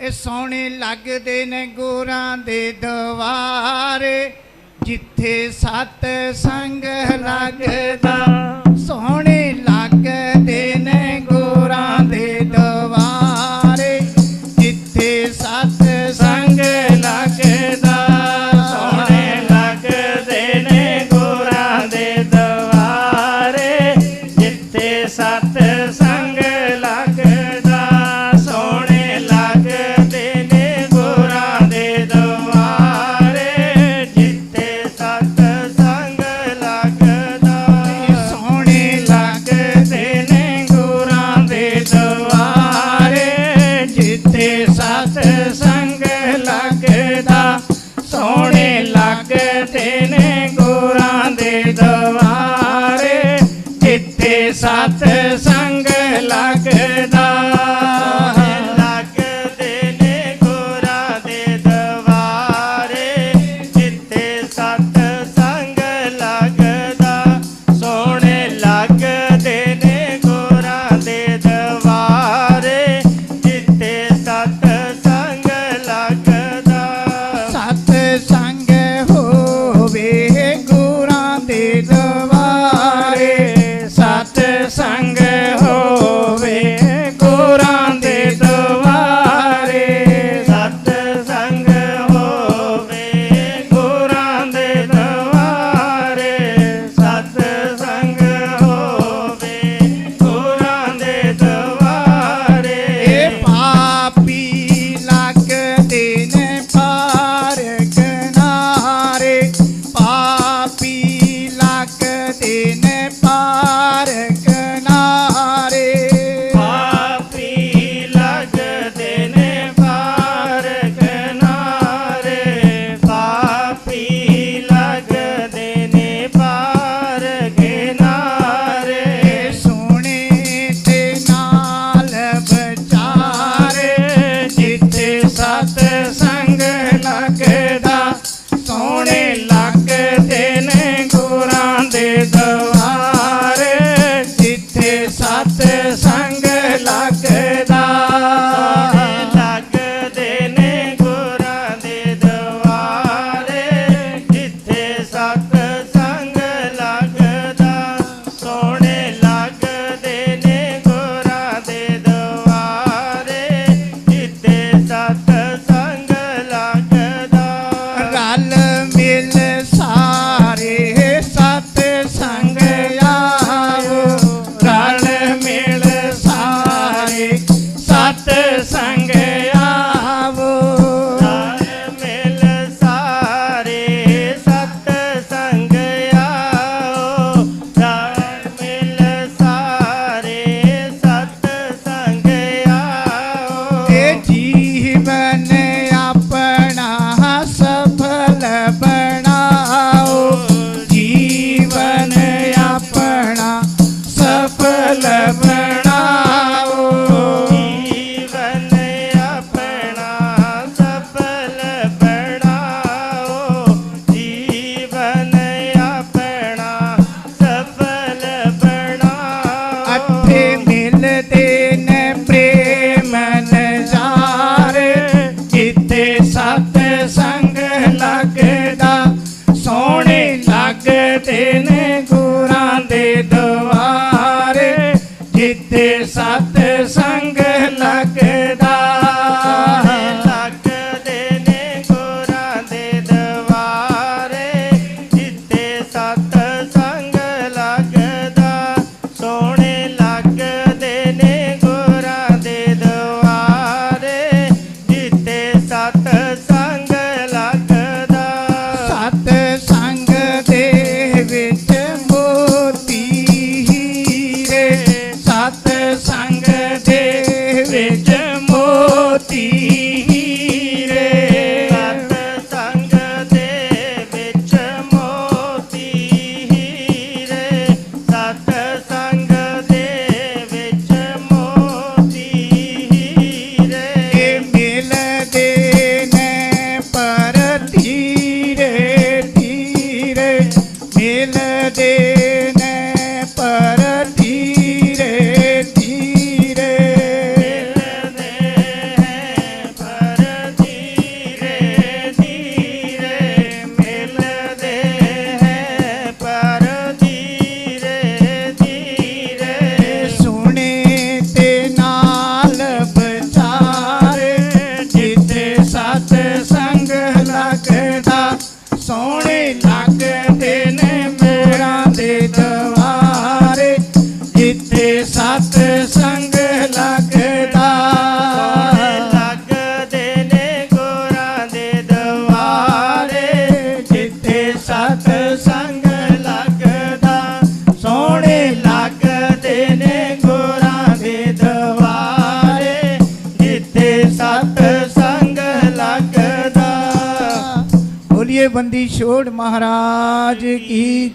ਇਹ ਸੋਹਣੇ ਲੱਗਦੇ ਨੇ ਗੋਰਾਂ ਦੇ ਦਵਾਰੇ ਜਿੱਥੇ ਸਤ ਸੰਗ ਲੱਗਦਾ। ਸੋਹਣੇ सत्संग लग praise tiene ਸੋਹਣੇ बंदी छोड़ महाराज की